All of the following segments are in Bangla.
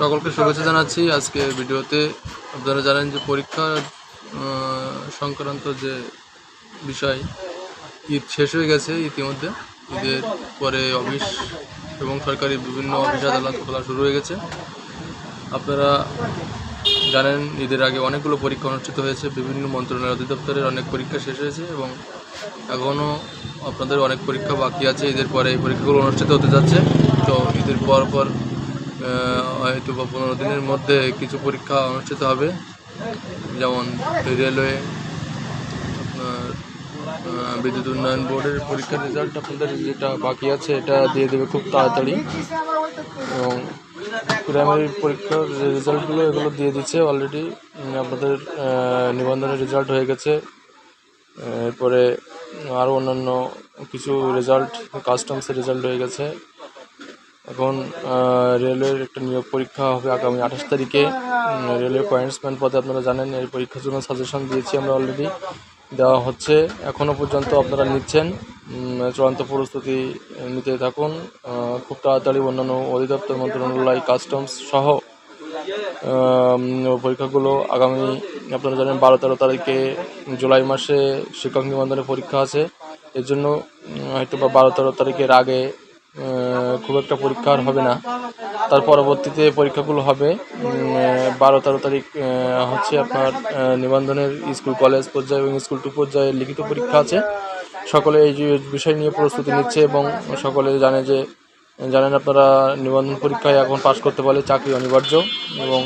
সকলকে শুভেচ্ছা জানাচ্ছি। আজকে ভিডিওতে আপনারা জানেন যে পরীক্ষা সংক্রান্ত যে বিষয়, ঈদ শেষ হয়ে গেছে ইতিমধ্যে। ঈদের পরে অফিস এবং সরকারি বিভিন্ন অফিস আদালত খোলা শুরু হয়ে গেছে। আপনারা জানেন, ঈদের আগে অনেকগুলো পরীক্ষা অনুষ্ঠিত হয়েছে। বিভিন্ন মন্ত্রণালয় অধিদপ্তরের অনেক পরীক্ষা শেষ হয়েছে এবং এখনও আপনাদের অনেক পরীক্ষা বাকি আছে। ঈদের পরে এই পরীক্ষাগুলো অনুষ্ঠিত হতে যাচ্ছে। তো ঈদের পর পর হয়তো বা পনেরো দিনের মধ্যে কিছু পরীক্ষা অনুষ্ঠিত হবে। যেমন রেলওয়ে বিদ্যুৎ উন্নয়ন বোর্ডের পরীক্ষার রেজাল্ট আপনাদের যেটা বাকি আছে, এটা দিয়ে দেবে খুব তাড়াতাড়ি। এবং প্রাইমারি পরীক্ষার যে রেজাল্টগুলো এগুলো দিয়ে দিচ্ছে অলরেডি আপনাদের নিবন্ধনের রেজাল্ট হয়ে গেছে। এরপরে আরও অন্যান্য কিছু রেজাল্ট কাস্টমসের রেজাল্ট হয়ে গেছে। এখন রেলওয়ের একটা নিয়োগ পরীক্ষা হবে আগামী আঠাশ তারিখে। রেলওয়ে পয়েন্টসম্যান পদে আপনারা জানেন, এই পরীক্ষার জন্য সাজেশন দিয়েছি আমরা অলরেডি দেওয়া হচ্ছে। এখনও পর্যন্ত আপনারা নিচ্ছেন। চূড়ান্ত প্রস্তুতি নিতে থাকুন। খুব তাড়াতাড়ি অন্যান্য অধিদপ্তর, মন্ত্রণালয় কাস্টমস সহ পরীক্ষাগুলো আগামী, আপনারা জানেন, বারো তেরো তারিখে জুলাই মাসে শিক্ষক নিবন্ধনের পরীক্ষা আছে। এর জন্য হয়তো বা বারো তেরো তারিখের আগে খুব একটা পরীক্ষা আর হবে না। তার পরবর্তীতে পরীক্ষাগুলো হবে। বারো, তেরো তারিখ হচ্ছে আপনার নিবন্ধনের স্কুল, কলেজ পর্যায়ে এবং স্কুল টু পর্যায়ে লিখিত পরীক্ষা আছে। সকলে এই বিষয় নিয়ে প্রস্তুতি নিচ্ছে এবং সকলে জানে যে, জানেন আপনারা নিবন্ধন পরীক্ষায় এখন পাশ করতে পারলে চাকরি অনিবার্য এবং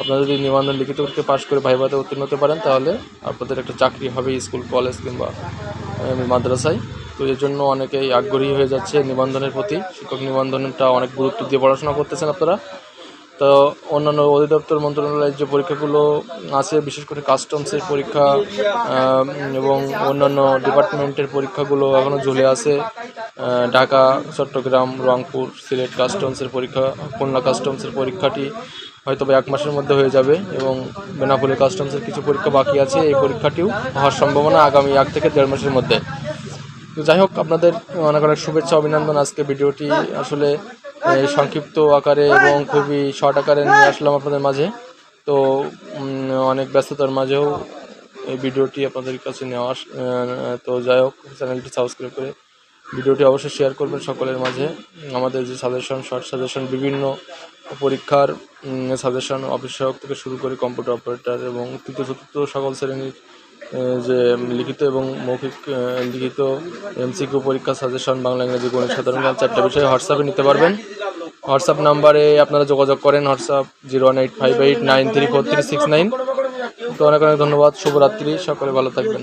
আপনারা যদি নিবন্ধন লিখিত পরীক্ষা পাশ করে ভাইভাতে উত্তীর্ণ হতে পারেন, তাহলে আপনাদের একটা চাকরি হবে স্কুল, কলেজ কিংবা মাদ্রাসায়। তো এর জন্য অনেকেই আগ্রহী হয়ে যাচ্ছে নিবন্ধনের প্রতি। শিক্ষক নিবন্ধনটা অনেক গুরুত্ব দিয়ে পড়াশোনা করতেছেন আপনারা। তো অন্যান্য অধিদপ্তর মন্ত্রণালয়ের যে পরীক্ষাগুলো আছে, বিশেষ করে কাস্টমসের পরীক্ষা এবং অন্যান্য ডিপার্টমেন্টের পরীক্ষাগুলো এখনও ঝুলে আছে। ঢাকা, চট্টগ্রাম, রংপুর, সিলেট কাস্টমসের পরীক্ষা, খুলনা কাস্টমসের পরীক্ষাটি হয়তো এক মাসের মধ্যে হয়ে যাবে এবং বেনাপোলি কাস্টমসের কিছু পরীক্ষা বাকি আছে, এই পরীক্ষাটিও হওয়ার সম্ভাবনা আগামী এক থেকে দেড় মাসের মধ্যে। তো যাই হোক, আপনাদের অনেক অনেক শুভেচ্ছা, অভিনন্দন। আজকে ভিডিওটি আসলে সংক্ষিপ্ত আকারে এবং খুবই শর্ট আকারে নিয়ে আসলাম আপনাদের মাঝে। তো অনেক ব্যস্ততার মাঝেও এই ভিডিওটি আপনাদের কাছে নেওয়া তো যাই হোক, চ্যানেলটি সাবস্ক্রাইব করে ভিডিওটি অবশ্যই শেয়ার করবেন সকলের মাঝে। আমাদের যে সাজেশন শর্ট সাজেশন বিভিন্ন পরীক্ষার সাজেশন অফিস থেকে শুরু করে কম্পিউটার অপারেটর এবং তৃতীয়, চতুর্থ সকল শ্রেণির যে, লিখিত এবং মৌখিক লিখিত এমসিকিউ পরীক্ষা সাজেশন বাংলা, ইংরেজি গণিত সাধারণ জ্ঞান চারটা বিষয়ে হোয়াটসঅ্যাপে নিতে পারবেন। হোয়াটসঅ্যাপ নাম্বারে আপনারা যোগাযোগ করেন WhatsApp zero one eight five eight nine three four three six nine তো অনেক অনেক ধন্যবাদ, শুভরাত্রি, সকলে ভালো থাকবেন।